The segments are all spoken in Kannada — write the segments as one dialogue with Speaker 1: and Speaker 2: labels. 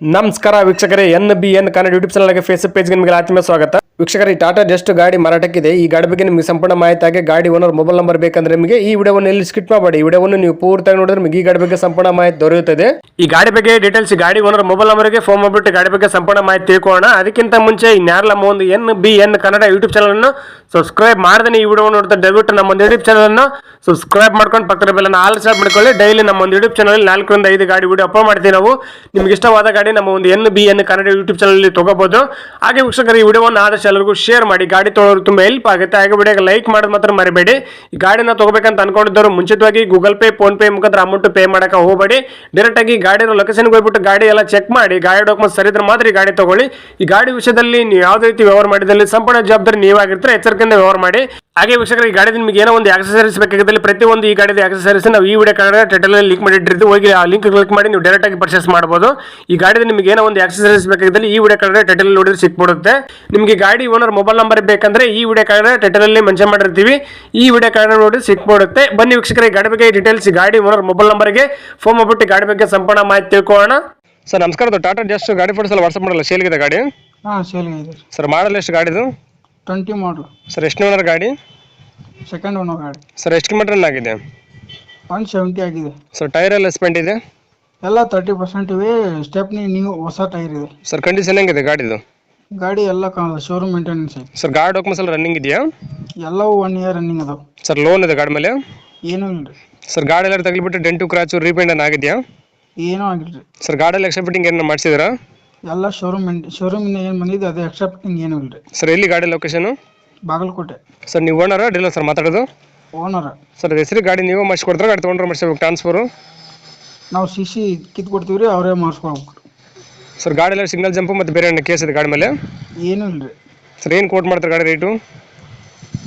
Speaker 1: ನಮಸ್ಕಾರ ವೀಕ್ಷಕರೇ N B N Kannada YouTube ಚಾನಲ್ಗೆ ಫೇಸ್ಬುಕ್ ಪೇಜ್ಗೆ ನಿಮಗೆ ಆತ್ಮೀಯ ಸ್ವಾಗತ. ವೀಕ್ಷಕರೇ, ಈ ಟಾಟಾ ಜಸ್ಟ್ ಗಾಡಿ ಮಾರಾಟಕ್ಕಿದೆ. ಈ ಗಾಡಿ ಬಗ್ಗೆ ನಿಮಗೆ ಸಂಪೂರ್ಣ ಮಾಹಿತಿ ಆಗಿ ಗಾಡಿ ಓನರ್ ಮೊಬೈಲ್ ನಂಬರ್ ಬೇಕಂದ್ರೆ ನಿಮಗೆ ಈ ವಿಡಿಯೋವನ್ನು ಇಲ್ಲಿ ಸ್ಕಿಪ್ ಮಾಡಬೇಡಿ. ಈ ವಿಡಿಯೋವನ್ನು ನೀವು ಪೂರ್ತಿಯಾಗಿ ನೋಡಿದ್ರೆ ನಿಮಗೆ ಈ ಗಾಡಿ ಬಗ್ಗೆ ಸಂಪೂರ್ಣ ಮಾಹಿತಿ ದೊರೆಯುತ್ತದೆ. ಈ ಗಾಡಿ ಬಗ್ಗೆ ಡೀಟೇಲ್ಸ್ ಗಾಡಿ ಓನರ್ ಮೊಬೈಲ್ ನಂಬರ್ಗೆ ಫೋನ್ ಮಾಡಿಬಿಟ್ಟು ಗಾಡಿ ಬಗ್ಗೆ ಸಂಪೂರ್ಣ ಮಾಹಿತಿ ತಿಳ್ಕೊಳ್ಳೋಣ. ಅದಕ್ಕಿಂತ ಮುಂಚೆ ಇನ್ಯಾರಲ್ಲ ಒಂದು N B N Kannada YouTube channel ಅನ್ನು ಸಬ್ಸ್ಕ್ರೈಬ್ ಮಾಡದೆ ಈ ವಿಡಿಯೋ ನೋಡ್ತಾ ದಯವಿಟ್ಟು ನಮ್ಮ ಯೂಟ್ಯೂಬ್ ಚಾನಲ್ ಅನ್ನು ಸಬ್ಸ್ಕ್ರೈಬ್ ಮಾಡ್ಕೊಂಡು ಪಕ್ಕದ ಬೆಲ್ಲ ಆಲ್ ಸ್ಟಾರ್ಟ್ ಮಾಡ್ಕೊಳ್ಳಿ. ಡೈಲಿ ನಮ್ಮ ಒಂದು ಯೂಟ್ಯೂಬ್ ಚಾನಲ್ ನಾಲ್ಕರಿಂದ ಐದು ಗಾಡಿ ವಿಡಿಯೋ ಅಪ್ಲೋಡ್ ಮಾಡ್ತೀವಿ ನಾವು. ನಿಮ್ಗೆ ಇಷ್ಟವಾದ ಗಾಡಿ ನಮ್ಮ ಒಂದು N B N Kannada YouTube channel ತಗೋಬಹುದು ಹಾಗೆ ವೀಕ್ಷಕರು, ಈ ವಿಡಿಯೋವನ್ನು ಆದಷ್ಟು ಎಲ್ಲರಿಗೂ ಶೇರ್ ಮಾಡಿ. ಗಾಡಿ ತೊಗೊಳೋರು ತುಂಬ ಹೆಲ್ಪ್ ಆಗುತ್ತೆ. ಹಾಗೆ ವಿಡಿಯೋಗೆ ಲೈಕ್ ಮಾಡೋದು ಮಾತ್ರ ಮರಿಬೇಡಿ. ಈ ಗಾಡಿನ ತಗೋಬೇಕಂತ ಅನ್ಕೊಂಡಿದ್ದವರು ಮುಂಚಿತವಾಗಿ ಗೂಗಲ್ ಪೇ ಫೋನ್ ಪೇ ಮುಖಾಂತರ ಅಮೌಂಟ್ ಪೇ ಮಾಡೋಕೆ ಹೋಗಬೇಡಿ. ಡೈರೆಕ್ಟ್ ಆಗಿ ಗಾಡಿ ಲೊಕೇಶನ್ಗೆ ಹೋಗ್ಬಿಟ್ಟು ಗಾಡಿ ಎಲ್ಲ ಚೆಕ್ ಮಾಡಿ. ಗಾಡಿ ಡಾಕ್ಯುಮೆಂಟ್ ಸರಿ ಇದ್ರೆ ಮಾತ್ರ ಈ ಗಾಡಿ ತಗೊಳ್ಳಿ. ಈ ಗಾಡಿ ವಿಷಯದಲ್ಲಿ ನೀವು ಯಾವುದೇ ರೀತಿ ವ್ಯವಹಾರ ಮಾಡಿದಲ್ಲಿ ಸಂಪೂರ್ಣ ಜವಾಬ್ದಾರಿ ನೀವಾಗಿರ್ತಾರೆ. ಎಚ್ಚರಿಕೆಯಿಂದ ವ್ಯವಹಾರ ಮಾಡಿ. ಹಾಗೆ ವೀಕ್ಷಕರ ಈ ಗಾಡಿ ನಿಮಗೆ ಏನೋ ಒಂದು ಆಕ್ಸಸರೀಸ್ ಬೇಕಾಗಿದ್ದಲ್ಲಿ ಪ್ರತಿಯೊಂದು ಈ ಗಾಡಿದ ಆಕ್ಸಸರೀಸ್ ನಾವು ಈ ವಿಡಿಯೋ ಕಾರ್ಡ್ ಟೈಟಲ್ ಲಿಂಕ್ ಮಾಡಿಟ್ಟಿರ್ತೀವಿ ಹೋಗಿ ಆ ಲಿಂಕ್ ಕ್ಲಿಕ್ ಮಾಡಿ ನೀವು ಡೈರೆಕ್ಟ್ ಆಗಿ ಪರ್ಚೇಸ್ ಮಾಡಬಹುದು ಈ ಗಾಡಿದ ನಿಮಗೆ ಏನೋ ಒಂದು ಆಕ್ಸಸರೀಸ್ ಬೇಕಾಗಿದ್ದಲ್ಲಿ ಈ ವಿಡಿಯೋ ಕಾರ್ಡ್ ಟೈಟಲ್ ನೋಡಿದ್ರೆ ಸಿಕ್ಬಿಡುತ್ತೆ. ನಿಮಗೆ ಗಾಡಿ ಓನರ್ ಮೊಬೈಲ್ ನಂಬರ್ ಬೇಕಂದ್ರೆ ಈ ವಿಡಿಯೋ ಕಾರ್ಡ್ ಟೈಟಲ್ ಅಲ್ಲಿ ಮೆನ್ಷನ್ ಮಾಡಿರ್ತೀವಿ. ಈ ವಿಡಿಯೋ ಕಾರ್ಡ್ ನೋಡಿ ಸಿಕ್ಬಿಡುತ್ತೆ. ಬನ್ನಿ ವೀಕ್ಷಕರ ಈ ಗಾಡಿ ಬಗ್ಗೆ ಡೀಟೇಲ್ಸ್ ಗಾಡಿ ಓನರ್ ಮೊಬೈಲ್ ನಂಬರ್ಗೆ ಫೋನ್ ಮಾಡ್ಬಿಟ್ಟು ಗಾಡಿ ಬಗ್ಗೆ ಸಂಪೂರ್ಣ ಮಾಹಿತಿ ತಿಳ್ಕೊಳ್ಳೋಣ. ಸರ್ ನಮಸ್ಕಾರ ಟಾಟಾ ಜಸ್ಟ್ ಗಾಡಿ ಫೋಟೋಸ್ ಎಲ್ಲ ವಾಟ್ಸಪ್ ಮಾಡಲ್ಲ? ಸೇಲ್ಗಿದೆ ಗಾಡಿ?
Speaker 2: ಹಾಂ ಸೇಲ್ಗೆ ಇದೆ
Speaker 1: ಸರ್ ಮಾಡಲ್ ಎಷ್ಟು ಗಾಡಿದು?
Speaker 2: ಟ್ವೆಂಟಿ ಮಾಡಲ್
Speaker 1: ಸರ್ ಎಷ್ಟು ಓನರ್ ಗಾಡಿ?
Speaker 2: ಸೆಕೆಂಡ್ ಓನರ್ ಗಾಡಿ
Speaker 1: ಸರ್ ಎಷ್ಟು ಕಿಲೋಮೀಟರ್ ಆಗಿದೆ?
Speaker 2: ಒನ್ ಸೆವೆಂಟಿ ಆಗಿದೆ.
Speaker 1: ಸರ್ ಟೈರ್ ಎಲ್ಲ ಸ್ಪೆಂಡ್ ಇದೆ?
Speaker 2: ಎಲ್ಲ ತರ್ಟಿ ಪರ್ಸೆಂಟ್ ಇವೆ. ಸ್ಟೆಪ್ನಿ ನೀವು ಹೊಸ ಟೈರ್ ಇದೆ.
Speaker 1: ಸರ್ ಕಂಡೀಷನ್ ಹೆಂಗಿದೆ ಗಾಡಿದು?
Speaker 2: ಗಾಡಿ ಎಲ್ಲ ಶೋರೂಮ್ ಮೇಂಟೆನೆನ್ಸ್
Speaker 1: ಸರ್ ಗಾಡಿ ಡಾಕ್ಯುಮೆಂಟ್ಸ್ ಎಲ್ಲ ರನ್ನಿಂಗ್ ಇದೆಯಾ?
Speaker 2: ಎಲ್ಲವೂ ಒನ್ ಇಯರ್ ರನ್ನಿಂಗ್ ಅದಾವ.
Speaker 1: ಸರ್ ಲೋನ್ ಇದೆ ಗಾಡಿ ಮೇಲೆ?
Speaker 2: ಏನೂ ಇಲ್ಲ ರೀ.
Speaker 1: ಸರ್ ಗಾಡಿ ಎಲ್ಲ ತಗ್ಲಿಬಿಟ್ಟು ಡೆಂಟು ಕ್ರಾಚು ರೀಪೇಂಟ್ ಆಗಿದೆಯಾ?
Speaker 2: ಏನೂ ಆಗಿಲ್ಲ ರೀ.
Speaker 1: ಸರ್ ಗಾಡಿಯಲ್ಲಿ ಎಕ್ಸ್ಟ್ರಾ ಫಿಟ್ಟಿಂಗ್ ಮಾಡಿಸಿದ್ರಾ?
Speaker 2: ಎಲ್ಲ ಶೋರೂಮ್ ಶೋರೂಮಿಂದ ಏನು ಬಂದಿದೆ ಅದೇ ಎಕ್ಸೆಪ್ಟಿಂಗ್ ಫಿಟ್ಟಿಂಗ್ ಏನೂ ಇಲ್ಲ ರೀ.
Speaker 1: ಸರ್ ಎಲ್ಲಿ ಗಾಡಿ ಲೊಕೇಶನು
Speaker 2: ಬಾಗಲಕೋಟೆ.
Speaker 1: ಸರ್ ನೀವು ಓನರ ಡೀಲರ್ ಸರ್ ಮಾತಾಡೋದು?
Speaker 2: ಓನರ್.
Speaker 1: ಸರ್ ಹೆಸರು ಗಾಡಿ ನೀವೇ ಮಾಡಿಸ್ಕೊಡ್ತಾರೆ ಗಾಡಿ ತೊಗೊಂಡ್ರೆ ಮಾಡಿಸ್ಬೇಕು ಟ್ರಾನ್ಸ್ಫರು?
Speaker 2: ನಾವು ಸಿ ಸಿ ಕಿತ್ತು ಕೊಡ್ತೀವಿ ರೀ ಅವರೇ ಮಾಡಿಸ್ಕೊಳ್ಬೇಕು
Speaker 1: ಸರ್ ಗಾಡಿ ಎಲ್ಲ ಸಿಗ್ನಲ್ ಜಂಪು ಮತ್ತು ಬೇರೆ ಕೇಸ್ ಇದೆ ಗಾಡಿ ಮೇಲೆ?
Speaker 2: ಏನೂ ಇಲ್ಲ ರೀ.
Speaker 1: ಸರ್ ಏನು ಕೋಟ್ ಮಾಡ್ತಾರೆ ಗಾಡಿ ರೇಟು?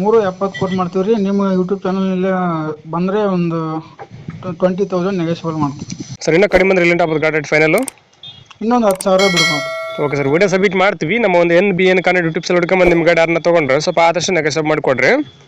Speaker 2: ಮೂರು ಎಪ್ಪತ್ತು ಕೊಟ್ಟು ಮಾಡ್ತೀವಿ ರೀ ನಿಮ್ಮ ಯೂಟ್ಯೂಬ್ ಚಾನಲ್ ಬಂದರೆ ಒಂದು ಟ್ವೆಂಟಿ ತೌಸಂಡ್ ನೆಗೆಸಿಬಲ್ ಮಾಡ್ತೀವಿ.
Speaker 1: ಸರ್ ಇನ್ನೂ ಕಡಿಮೆ ಅಂದರೆ ರಿಲೆಂಟ್ ಆಗ್ಬೋದು ಗಾಡಿ ರೇಟ್ ಫೈನಲು
Speaker 2: ಇನ್ನೊಂದು ಹತ್ತು ಸಾವಿರ ಬಿಡ್ಬೋದು.
Speaker 1: ಓಕೆ ಸರ್ ವಿಡಿಯೋ ಸಬ್ಮಿಟ್ ಮಾಡ್ತೀವಿ. ನಮ್ಮ ಒಂದು N B N Kannada YouTube ಸಲ್ ಹುಡ್ಕೊಂಬಂದು ನಿಮ್ಮ ಗಾಡಿ ಯಾರನ್ನ ತೊಗೊಂಡ್ರೆ ಸ್ವಲ್ಪ ಆದಷ್ಟು ನೆಗೆಸಬ್ ಮಾಡಿಕೊಡ್ರಿ.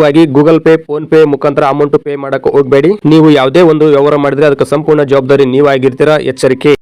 Speaker 1: ಮುಂಚಿತವಾಗಿ ಗೂಗಲ್ ಪೇ, ಫೋನ್ ಪೇ ಮುಖಾಂತರ ಅಮೌಂಟ್ ಪೇ ಮಾಡಕ್ಕೆ ಹೋಗಬೇಡಿ. ನೀವು ಯಾವುದೇ ಒಂದು ವ್ಯವಹಾರ ಮಾಡಿದ್ರೆ ಅದಕ್ಕೆ ಸಂಪೂರ್ಣ ಜವಾಬ್ದಾರಿ ನೀವಾಗಿರ್ತೀರಾ? ಎಚ್ಚರಿಕೆ.